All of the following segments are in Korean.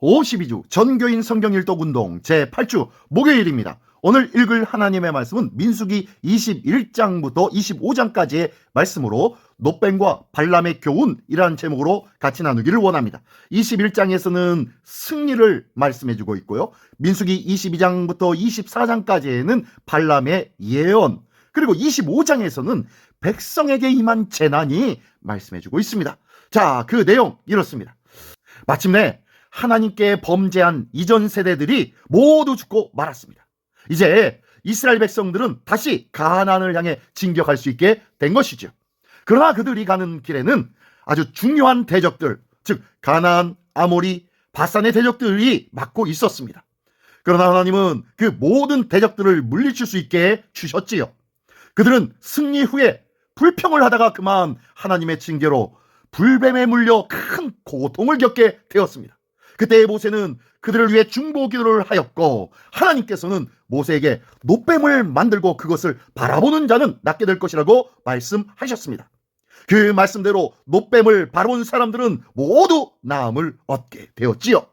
52주 전교인 성경 일독 운동 제8주 목요일입니다. 오늘 읽을 하나님의 말씀은 민수기 21장부터 25장까지의 말씀으로 노뱀과 발람의 교훈이라는 제목으로 같이 나누기를 원합니다. 21장에서는 승리를 말씀해 주고 있고요. 민수기 22장부터 24장까지에는 발람의 예언, 그리고 25장에서는 백성에게 임한 재난이 말씀해 주고 있습니다. 자, 그 내용 이렇습니다. 마침내 하나님께 범죄한 이전 세대들이 모두 죽고 말았습니다. 이제 이스라엘 백성들은 다시 가나안을 향해 진격할 수 있게 된 것이죠. 그러나 그들이 가는 길에는 아주 중요한 대적들, 즉 가나안, 아모리, 바산의 대적들이 막고 있었습니다. 그러나 하나님은 그 모든 대적들을 물리칠 수 있게 주셨지요. 그들은 승리 후에 불평을 하다가 그만 하나님의 징계로 불뱀에 물려 큰 고통을 겪게 되었습니다. 그때 모세는 그들을 위해 중보 기도를 하였고 하나님께서는 모세에게 노뱀을 만들고 그것을 바라보는 자는 낫게 될 것이라고 말씀하셨습니다. 그 말씀대로 노뱀을 바라본 사람들은 모두 나음을 얻게 되었지요.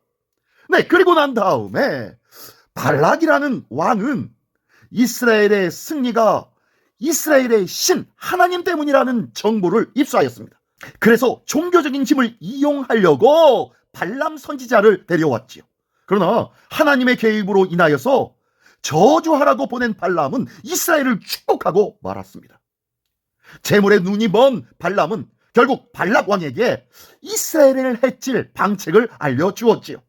네, 그리고 난 다음에 발락이라는 왕은 이스라엘의 승리가 이스라엘의 신 하나님 때문이라는 정보를 입수하였습니다. 그래서 종교적인 힘을 이용하려고 발람 선지자를 데려왔지요. 그러나 하나님의 개입으로 인하여서 저주하라고 보낸 발람은 이스라엘을 축복하고 말았습니다. 재물의 눈이 먼 발람은 결국 발락 왕에게 이스라엘을 해칠 방책을 알려주었지요.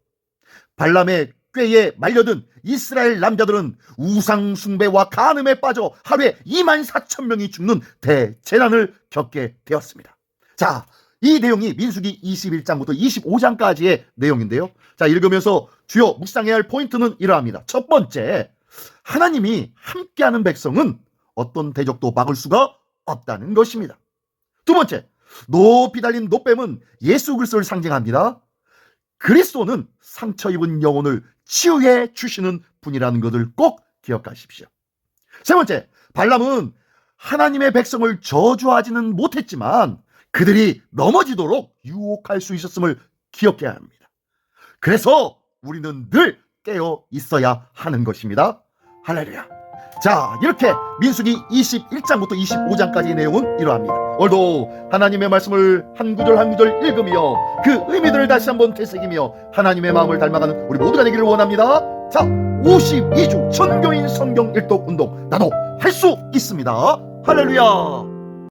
발람의 꾀에 말려든 이스라엘 남자들은 우상 숭배와 간음에 빠져 하루에 2만 4천 명이 죽는 대재난을 겪게 되었습니다. 자, 이 내용이 민수기 21장부터 25장까지의 내용인데요. 자, 읽으면서 주요 묵상해야 할 포인트는 이러합니다. 첫 번째, 하나님이 함께하는 백성은 어떤 대적도 막을 수가 없다는 것입니다. 두 번째, 높이 달린 노뱀은 예수 그리스도를 상징합니다. 그리스도는 상처 입은 영혼을 치유해 주시는 분이라는 것을 꼭 기억하십시오. 세 번째, 발람은 하나님의 백성을 저주하지는 못했지만 그들이 넘어지도록 유혹할 수 있었음을 기억해야 합니다. 그래서 우리는 늘 깨어 있어야 하는 것입니다. 할렐루야. 자, 이렇게 민수기 21장부터 25장까지의 내용은 이러합니다. 오늘도 하나님의 말씀을 한 구절 한 구절 읽으며 그 의미들을 다시 한번 되새기며 하나님의 마음을 닮아가는 우리 모두가 되기를 원합니다. 자, 52주 전교인 성경 일독 운동 나도 할 수 있습니다. 할렐루야.